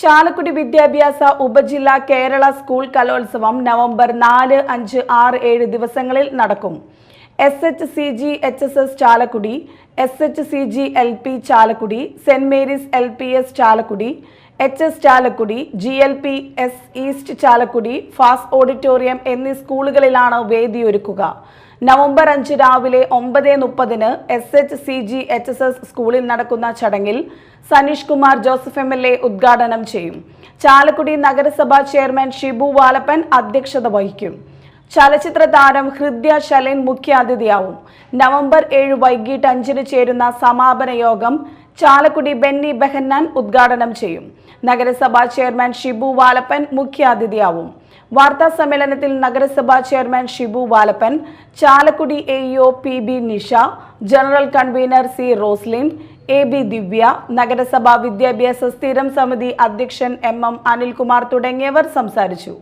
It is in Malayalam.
ചാലക്കുടി വിദ്യാഭ്യാസ ഉപജില്ലാ കേരള സ്കൂൾ കലോത്സവം നവംബർ നാല് അഞ്ച് ആറ് ഏഴ് ദിവസങ്ങളിൽ നടക്കും. S H C G H S S Chalakudy S H C G L P Chalakudy saint Mary's L P S Chalakudy H S Chalakudy G L P S east Chalakudy ഫാസ് auditorium എന്നീ സ്കൂളുകളിലാണ് വേദിയൊരുക്കുക. നവംബർ അഞ്ച് രാവിലെ ഒമ്പത് മുപ്പതിന് S H C G H S S സ്കൂളിൽ നടക്കുന്ന ചടങ്ങിൽ Saneesh Kumar Joseph M L A ഉദ്ഘാടനം ചെയ്യും. ചാലക്കുടി നഗരസഭാ ചെയർമാൻ ഷിബു വാലപ്പൻ അധ്യക്ഷത വഹിക്കും. ചലച്ചിത്ര താരം ഹൃദ്യ ശലൻ മുഖ്യാതിഥിയാവും. നവംബർ ഏഴ് വൈകിട്ട് അഞ്ചിന് ചേരുന്ന സമാപന യോഗം ചാലക്കുടി ബെന്നി ബെഹന്നാൻ ഉദ്ഘാടനം ചെയ്യും. നഗരസഭാ ചെയർമാൻ ഷിബു വാലപ്പൻ മുഖ്യാതിഥിയാവും. വാർത്താ സമ്മേളനത്തിൽ നഗരസഭാ chairman Shibu Valappan Chalakudy A EO P B Nisha general convener C Roslin A B Divya നഗരസഭാ വിദ്യാഭ്യാസ സ്ഥിരം സമിതി അധ്യക്ഷൻ എം എം അനിൽകുമാർ തുടങ്ങിയവർ സംസാരിച്ചു.